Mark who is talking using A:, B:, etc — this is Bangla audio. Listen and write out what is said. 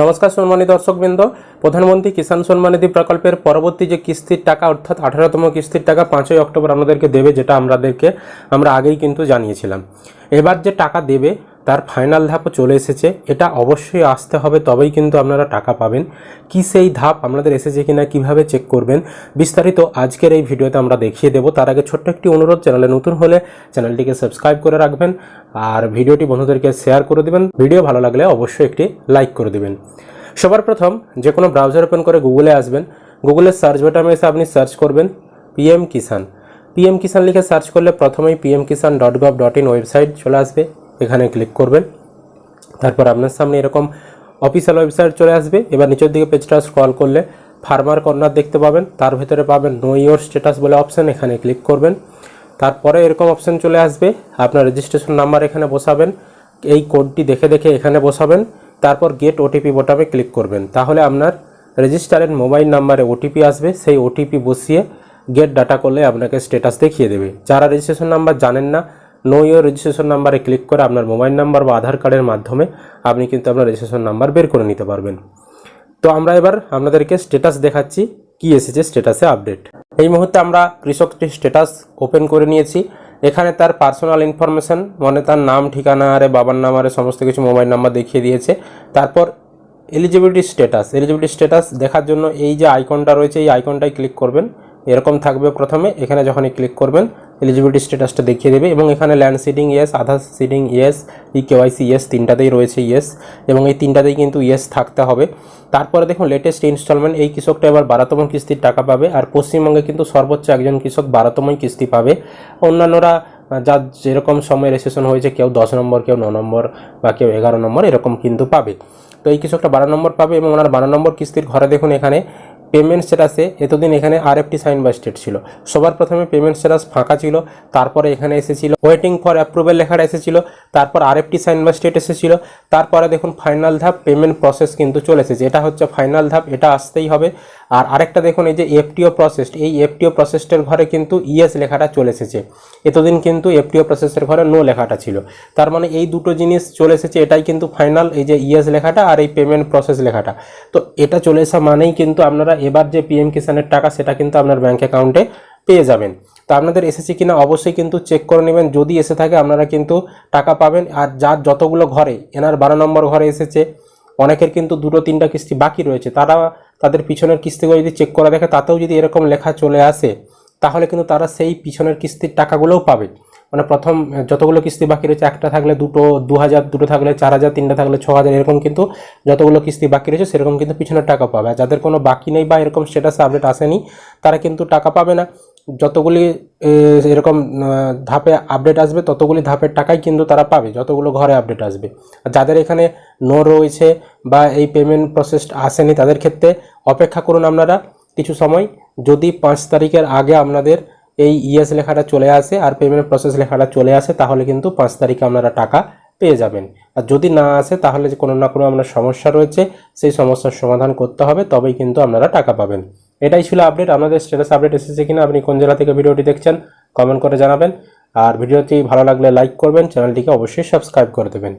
A: নমস্কার সম্মানিত দর্শকবৃন্দ। প্রধানমন্ত্রী কিষাণ সম্মানিধি প্রকল্পের পরবর্তী যে কিস্তির টাকা, অর্থাৎ আঠারোতম কিস্তির টাকা পাঁচই অক্টোবর আমাদেরকে দেবে, যেটা আমাদেরকে আমরা আগেই কিন্তু জানিয়েছিলাম। এবার যে টাকা দেবে তার ফাইনাল ধাপও চলে এসেছে। এটা অবশ্যই আসতে হবে, তবেই কিন্তু আপনারা টাকা পাবেন। কি সেই ধাপ আপনাদের এসেছে কিনা, কীভাবে চেক করবেন, বিস্তারিত আজকের এই ভিডিওতে আমরা দেখিয়ে দেবো। তার আগে ছোট্ট একটি অনুরোধ, চ্যানেলে নতুন হলে চ্যানেলটিকে সাবস্ক্রাইব করে রাখবেন আর ভিডিওটি বন্ধুদেরকে শেয়ার করে দেবেন। ভিডিও ভালো লাগলে অবশ্যই একটি লাইক করে দেবেন। সবার প্রথম যে কোনো ব্রাউজার ওপেন করে গুগলে আসবেন। গুগলের সার্চ বাটনে এসে আপনি সার্চ করবেন পিএম কিষাণ পিএম কিষাণ লিখে সার্চ করলে প্রথমেই PM Kisan dot gov dot in website চলে আসবে। এখানে ক্লিক করবেন। তারপর আপনার সামনে এরকম অফিসিয়াল ওয়েবসাইট চলে আসবে। এবার নিচের দিকে পেজটা স্ক্রল করলে ফার্মার কর্নার দেখতে পাবেন। তার ভিতরে পাবেন নো ইয়োর স্ট্যাটাস বলে অপশান এখানে ক্লিক করবেন। তারপরে এরকম অপশান চলে আসবে। আপনার রেজিস্ট্রেশন নাম্বার এখানে বসাবেন। এই কোডটি দেখে দেখে এখানে বসাবেন। তারপর গেট ওটিপি বোটামে ক্লিক করবেন। তাহলে আপনার রেজিস্টারের মোবাইল নাম্বারে ওটিপি আসবে। সেই ওটিপি বসিয়ে গেট ডাটা করলে আপনাকে স্ট্যাটাস দেখিয়ে দেবে। যারা রেজিস্ট্রেশন নাম্বার জানেন না নো ইয়োর রেজিস্ট্রেশন নাম্বারে ক্লিক করে আপনার মোবাইল নাম্বার বা আধার কার্ডের মাধ্যমে আপনি কিন্তু আপনার রেজিস্ট্রেশন নাম্বার বের করে নিতে পারবেন। তো আমরা এবার আপনাদেরকে স্ট্যাটাস দেখাচ্ছি, কি এসেছে স্ট্যাটাসে আপডেট এই মুহূর্তে আমরা কৃষকটির স্ট্যাটাস ওপেন করে নিয়েছি। এখানে তার পার্সোনাল ইনফরমেশন মানে তার নাম, ঠিকানা, আরে বাবার নাম, আরে সমস্ত কিছু মোবাইল নাম্বার দেখিয়ে দিয়েছে। তারপর এলিজিবিলিটি স্ট্যাটাস এলিজিবিলিটি স্ট্যাটাস দেখার জন্য এই যে আইকনটা রয়েছে, এই আইকনটায় ক্লিক করবেন। এরকম থাকবে প্রথমে, এখানে যখনই ক্লিক করবেন এলিজিবিলিটি স্ট্যাটাসটা দেখিয়ে দেবে এবং এখানে land seeding yes Aadhaar seeding yes e KYC yes তিনটাতেই রয়েছে ইয়েস এবং এই তিনটাতেই কিন্তু ইয়েস থাকতে হবে। তারপরে দেখুন লেটেস্ট ইনস্টলমেন্ট এই কৃষকটা এবার বারোতম কিস্তির টাকা পাবে আর পশ্চিমবঙ্গে কিন্তু সর্বোচ্চ একজন কৃষক বারোতমই কিস্তি পাবে। অন্যান্যরা যার যেরকম সময় রেজিস্ট্রেশন হয়েছে, কেউ দশ নম্বর, কেউ ন নম্বর বা কেউ এগারো নম্বর, এরকম কিন্তু পাবে। তো এই কৃষকটা বারো নম্বর পাবে এবং ওনার বারো নম্বর কিস্তির ঘরে দেখুন এখানে পেমেন্ট স্ট্যাটাসে এতদিন এখানে R FT sign by state ছিল। সবার প্রথমে পেমেন্ট স্ট্যাটাস ফাঁকা ছিল, তারপরে এখানে এসেছিল। ওয়েটিং ফর অ্যাপ্রুভেল লেখাটা এসেছিল, তারপর R FT sign by state এসেছিল, তারপরে দেখুন ফাইনাল ধাপ পেমেন্ট প্রসেস কিন্তু চলে এসেছে। এটা হচ্ছে ফাইনাল ধাপ, এটা আসতেই হবে। আর আরেকটা দেখুন, এই যে এফটিও প্রসেস এই এফটিও প্রসেসটের ঘরে কিন্তু ইএস লেখাটা চলে এসেছে। এতদিন কিন্তু এফটিও প্রসেসের ঘরে নো লেখাটা ছিল। তার মানে এই দুটো জিনিস চলে এসেছে, এটাই কিন্তু ফাইনাল এই যে ইএস লেখাটা আর এই পেমেন্ট প্রসেস লেখাটা। তো এটা চলে আসা মানেই কিন্তু আপনারা এবার যে পিএম কিষানের টাকা, সেটা কিন্তু আপনার ব্যাঙ্ক অ্যাকাউন্টে পেয়ে যাবেন। তো আপনাদের এসেছে কিনা অবশ্যই কিন্তু চেক করে নেবেন। যদি এসে থাকে, আপনারা কিন্তু টাকা পাবেন। আর যার যতগুলো ঘরে, এনার বারো নম্বর ঘরে এসেছে, অনেকের কিন্তু দুটো, তিনটা কিস্তি বাকি রয়েছে। তারা তাদের পিছনের কিস্তিগুলো যদি চেক করা দেখে, তাতেও যদি এরকম লেখা চলে আসে, তাহলে কিন্তু তারা সেই পিছনের কিস্তির টাকাগুলোও পাবে। মানে প্রথম যতগুলো কিস্তি বাকি রয়েছে, একটা থাকলে দুটো দু হাজার দুটো থাকলে চার হাজার তিনটা থাকলে ছ হাজার এরকম কিন্তু যতগুলো কিস্তি বাকি রয়েছে, সেরকম কিন্তু পিছনের টাকা পাবে। যাদের কোনো বাকি নেই বা এরকম স্ট্যাটাস আপডেট আসেনি, তারা কিন্তু টাকা পাবে না। যতগুলি এরকম ধাপে আপডেট আসবে, ততগুলি ধাপের টাকাই কিন্তু তারা পাবে, যতগুলো ঘরে আপডেট আসবে। যাদের এখানে নো রয়েছে বা এই পেমেন্ট প্রসেস আসেনি, তাদের ক্ষেত্রে অপেক্ষা করুন আপনারা কিছু সময়, যদি পাঁচ তারিখের আগে আপনাদের এই ইএস লেখাটা চলে আসে আর পেমেন্ট প্রসেস লেখাটা চলে আসে, তাহলে কিন্তু পাঁচ তারিখে আপনারা টাকা পেয়ে যাবেন। আর যদি না আসে, তাহলে যে কোনো না কোনো আপনার সমস্যা রয়েছে, সেই সমস্যার সমাধান করতে হবে, তবেই কিন্তু আপনারা টাকা পাবেন। এটাই ছিল আপডেট আপনাদের স্ট্যাটাস আপডেট এসেছে কিনা, আপনি কোন জেলা থেকে ভিডিওটি দেখছেন কমেন্ট করে জানাবেন। আর ভিডিওটি ভালো লাগলে লাইক করবেন চ্যানেলটিকে অবশ্যই সাবস্ক্রাইব করে দেবেন।